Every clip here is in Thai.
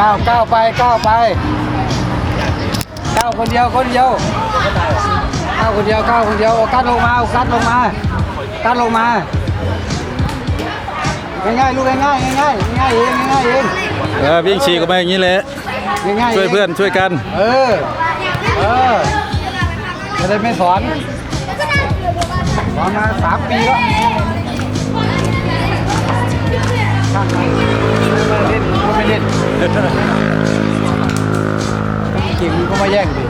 ก้าวก้าวไปก้าวไปก้าวคนเดียวคนเดียวก้าวคนเดียวก้าวคนเดียวเอากัดลงมาเอากัดลงมากัดลงมาง่ายๆลูกง่ายๆง่ายๆง่ายๆเองง่ายๆเองเออวิ่งฉีกออกมาอย่างนี้แหละง่ายๆช่วยเพื่อนช่วยกัน เออเออจะได้ไม่สอนสอนมาสามปีแล้ว ล่นจริงมันก็มาแย่งดิ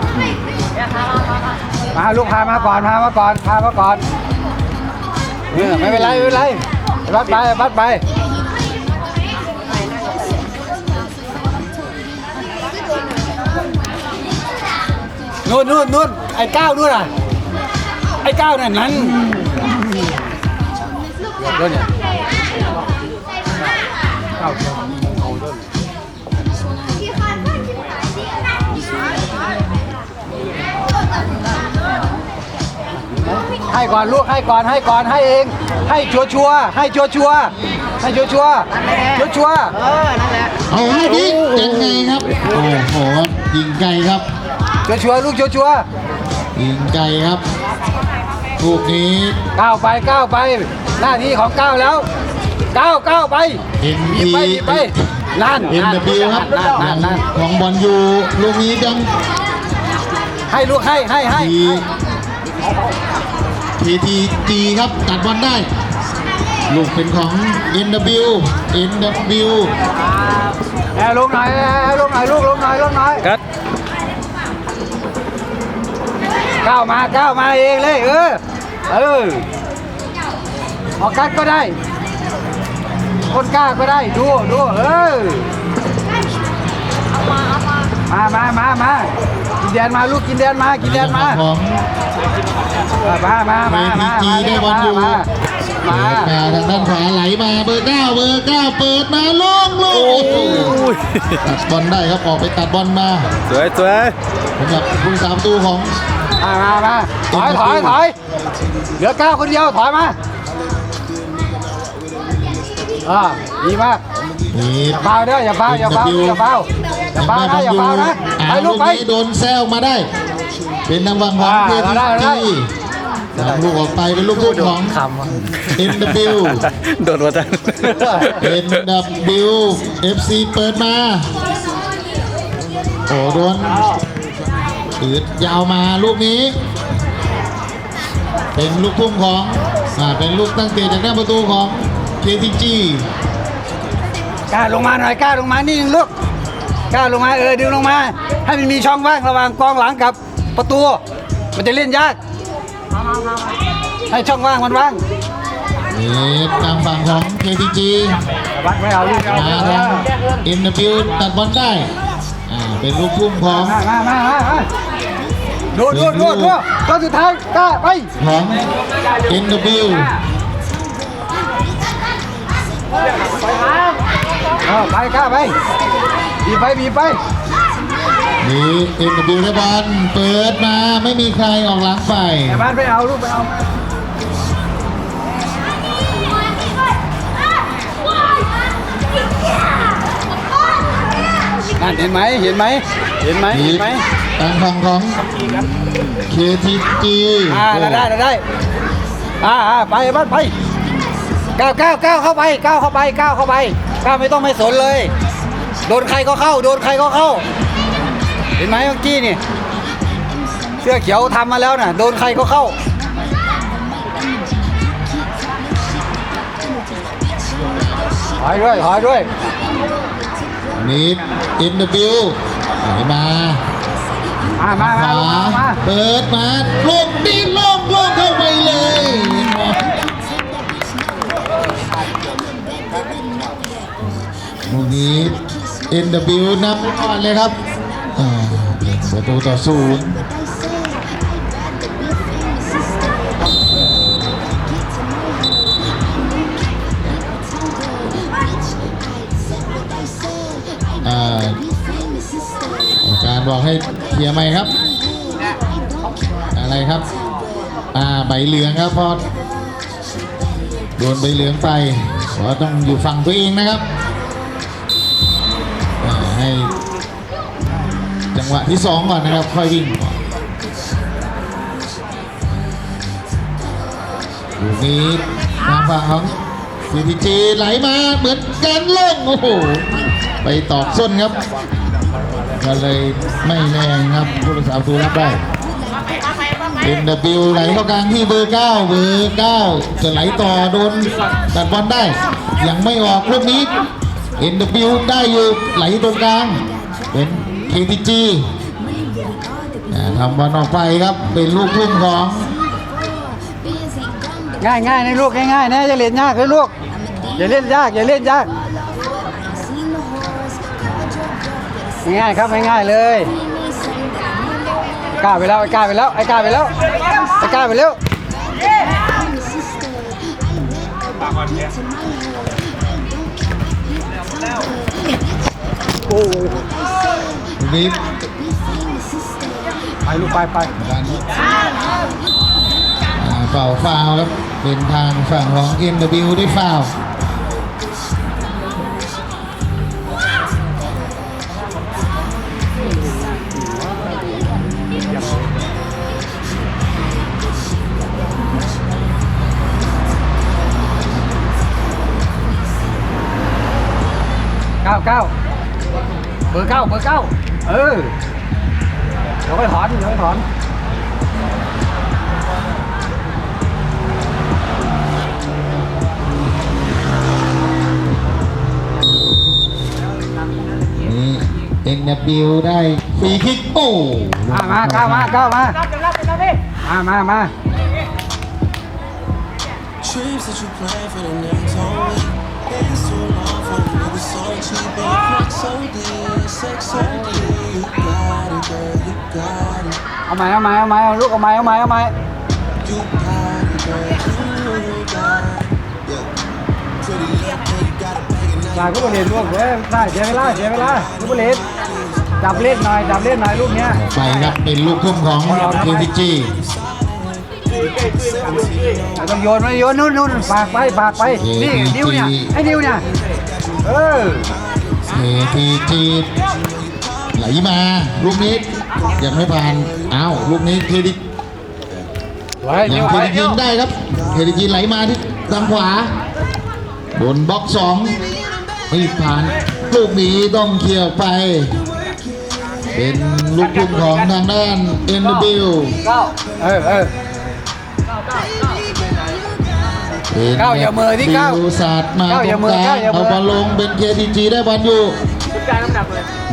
มาลูกพามาก่อนพามาก่อนพามาก่อนเออไม่เป็นไรไม่เป็นไรบัดไปบัดไปนู่นนู่นนู่นไอ้ก้าวนู่นอะไอ้ก้าวนั่นนั้นเดี๋ยวเนี่ยก้าว ให้ก่อนลูกให้ก่อนให้ก่อนให้เอง ให้ชัวชัวร์ๆให้ชัวชัวร์ๆให้ชัวชัวร์ๆชัวชัวร์เอาให้ดิยังไงครับโอ้โหยิงไกลครับชัวชัวร์ๆลูกชัวชัวร์ยิงไกลครับลูกนี้ๆก้าวไปก้าวไป หน้าที่ของก้าวแล้วก้าวก้าวไปเอ็นหยิบดีไปหยิบไปนั่นเอ็นนั่นบิครับนั่นนั่นนั่นของบอลอยู่ลูกนี้ยังให้ลูกให้ให้ให้ ทีทีทีจีครับตัดบอลได้ ลูกเป็นของ NW NW แอร์ลงหน่อยแอร์ลงหน่อยลูกลงหน่อยลงหน่อยกัดก้าวมาก้าวมาเองเลยเออเออออกกัดก็ได้ คนกล้าก็ได้ดูดูเออมามามามากินแดนมาลูกกินแดนมากินแดนมาของ มามามามามา ATG ได้บอลอยู่มามาเปิดมาทางด้านขวาไหลมาเบอร์เก้าเบอร์เก้าเปิดมาโล่งโล่งอุ้ยตัดบอลได้ครับออกไปตัดบอลมาสวยสวยสำหรับผู้สามประตูของมามามาถอยถอยถอยเหลือเก้าคนเดียวถอยมาอ่าดีมากนี่อย่าเบาเด้ออย่าเบาอย่าเบาอย่าเบาอย่าเบานะอย่าเบานะไปอ่าลูลูกกไปนี้โดนแซวมาได้ เป็นทางฝั่งของอ่าเทเราได้เราได้ ทีนำลูกออกไปเป็นลูกทุ่งของ คำวะ NW โดดหัวใจ NW FC เปิดมา โอ้โดนตืดยาวมาลูกนี้ เป็นลูกทุ่งของอ่าเป็นลูกตั้งเตะจากหน้าประตูของ KTG กล้าลงมาหน่อยกล้าลงมานี่นึงลูกกล้าลงมาเออดึงลงมา ให้มันมีช่องว่างระหว่างกองหลังกับ ประตู มันจะเล่นยาก ให้ช่องว่างมันว่างนี่ทางฝั่งของ KTG วัดไม่เอาลูกเอามาทาง NW ตัดบอลได้ อ่า เป็นลูกพุ่งของ มามามามามาดูดูดูดูตัวสุดท้ายกล้าไปของ NW เออไปกล้าไปบีบไปบีบไป นี่ NW ได้บอลเปิดมาไม่มีใครออกหลังไปแต่บ้านไปเอาลูกไปเอานั่นเห็นไหมเห็นไหมเห็นไหมเห็นี่นไหมทางฝั่งของ KTG อ่าเราได้เราได้อ่าอ่าไปบ้านไปก้าวก้าวก้าวเข้าไปก้าวเข้าไปก้าวเข้าไปก้าวไม่ต้องไม่สนเลย โดนใครก็เข้า โดนใครก็เข้า เห็นไหมเมื่อกี้นี่ เสื้อเขียวทำมาแล้วน่ะ โดนใครก็เข้า ถอยด้วย ถอยด้วย นี่ NW ไหลมามามาขมาวามามาเปิดมาลูกนี้โล่งโล่งเข้าไปเลยลูกนี้ NW นำก่อนเลยครับ อ่าประตูต่อศูนย์อาอาจารย์บอกให้เคลียร์ไหมค์ครับ อะไรครับ อ่าใบเหลืองครับพอโดนใบเหลืองไปขอต้องอยู่ฝั่งตัวเองนะครับ งหวะที่สองก่อนนะครับ ค่อยวิ่งลูกนี้ทางฝั่งของซีทีจีไหลมาเหมือนกันล่งโอ้โหไปตอกส้นครับ ก็เลยไม่แรงครับผู้รักษาประตูรับได้ NW ไหลเข้ากลางที่เบอร์9เบอร์9จะไหลต่อโดนตัดบอลได้ ยังไม่ออกลูกนี้ NW ได้อยู่ไหลตรงกลางเป็น KTG อ่าทำบอลออกไปครับเป็นลูกทุ่มของง่ายง่ายนะลูกง่ายๆนะอย่าเล่นยากเลยลูกอย่าเล่นยากอย่าเล่นยากง่ายๆครับง่ายๆเลยกล้าไปแล้วไอ้กล้าไปแล้วไอ้กล้าไปแล้วไอ้กล้าไปแล้วโอ้ ลูกนี้ไปลูกไปไปการอ่าเป่าฟาวล์ครับเป็นทางฝั่งของ NW ได้ฟาวล์เก้าเก้าเบอร์เก้าเบอร์เก้า เออเดี๋ยวไปถอนเดี๋ยวไปถอนนี่ NW ได้ฟรีคิกโอ้มามาก้าวมาก้าวมามามามา Trips that you plan for the next whole week. เอาไหมเอาไหมเอาไหมาลูกเอาไหมเอาไหมเอาไหมลายผู้บริหารลูกเว้ยได้เสียเวลาเสียเวลาผู้บริหารจับเล่นหน่อยจับเล่นหน่อยลูกเนี้ย ไปครับเป็นลูกทุ่มของทีมพิจิต องโยนไว้โยนนู่นนู่นฝากไปฝากไปนี่นิ้วเนี่ยไอ้นิ้วเนี่ยเออ KTG ไหลมาลูกนี้ยังไม่ผ่านอ้าวลูกนี้ KTG ไว้ยันิ้งวเคไว้ยยินิ้วงได้ครับเคยยิงไหลมาที่ทางขวา บนบล็อกสองไม่ผ่านลูกนี้ต้องเคลียร์ออกไป เป็นลูกทุ่มของทางด้าน NW เก้าเออเออ เป็นเก้าอย่าเหม่อที่เก้าบิวศาสตร์มาเก้าตอรย่างเหม่กอลาเก้างอย่าเหม่อเอาบอลลงเป็น KTG ได้บอลอยู่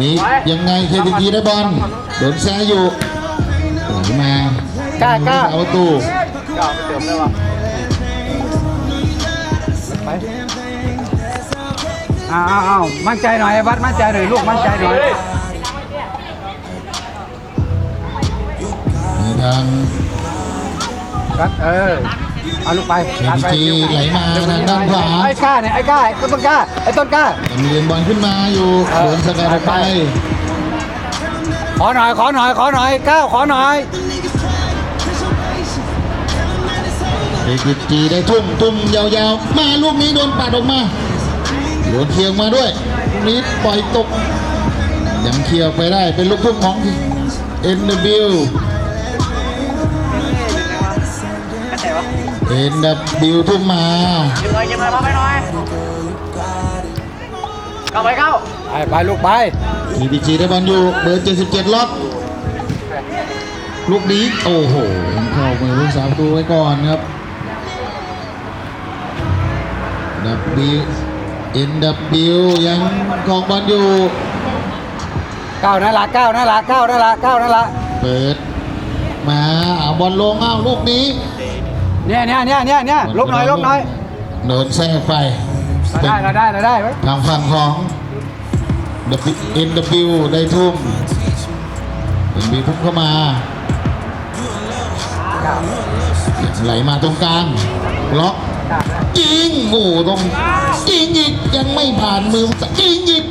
นี่ยังไง KTG ได้บอลโดนแซะอยู่ไหลมากล้ากล้าเอาประตูไปอ้าวอ้าวอ้าวมั่นใจหน่อยไอ้บัสมั่นใจหน่อยลูกมั่นใจหน่อยในทางบัสเออ เอาลูกไป KTG ไหลมาทางด้านขวาไอ้กล้าเนี่ยไอ้กล้าไอ้ต้นกล้าไอ้ต้นกล้าลำเลียงบอลขึ้นมาอยู่เออโดนสกัดออกไป ขอหน่อยขอหน่อยขอหน่อยก้าวขอหน่อยเอกจีได้ทุ่มทุ่มยาวๆ มาลูกนี้โดนปัดออกมาโดนเคลียงมาด้วยลูกนี้ปล่อยตกยังเคลียร์ไปได้เป็นลูกทุ่มของ NW NW ทุ่มมาไปไปลูกไป TPG ได้บอลอยู่เบอร์77ล็อกลูกนี้โอ้โหเข้าไปลูกสามตัวไว้ก่อนครับ W NW ยังของบอลอยู่ก้าวนั่นละก้าวนั่นละก้าวนั่นละก้าวนั่นละเปิดมาเอาบอลลงเอาลูกนี้ เนี่ยเนี่ยเนี่ยเนี่ยเนี่ยลุกหน่อยลุกหน่อยโดนแทรกไปเราได้เราได้เราได้ไว้ทางฝั่งของ NW ได้ทุ่มเป็นบีทุ่มเข้ามาไหลมาตรงกลางล็อกยิงโอ้โหต้องยิงอีกยังไม่ผ่านมือยิงอีก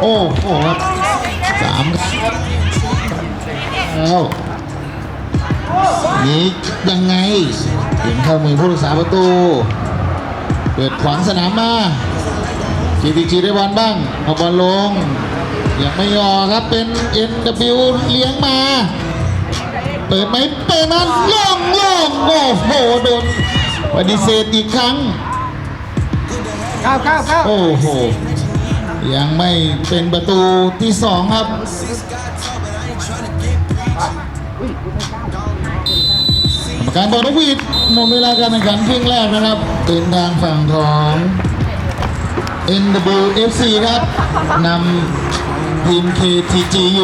โอ้โหครับสามแล้ว นี่ยังไงเห็นเข้ามือผู้รักษาประตู เปิดขวางสนามมาจีทีจีได้บอลบ้างเอาบอลลง ยังไม่ยอครับเป็น NW เลี้ยงมา เปิดไหมเปิดมันล่องล่องโอ้โหโดนปฏิเสธอีกครั้งก้าวก้าวก้าวโอ้โหยังไม่เป็นประตูที่สองครับ การบอลนกหวีดหมดเวลาการแข่งขันเพียงแรกนะครับเป็นทางฝั่งของ NWFC ครับนำทีม KTG อยู่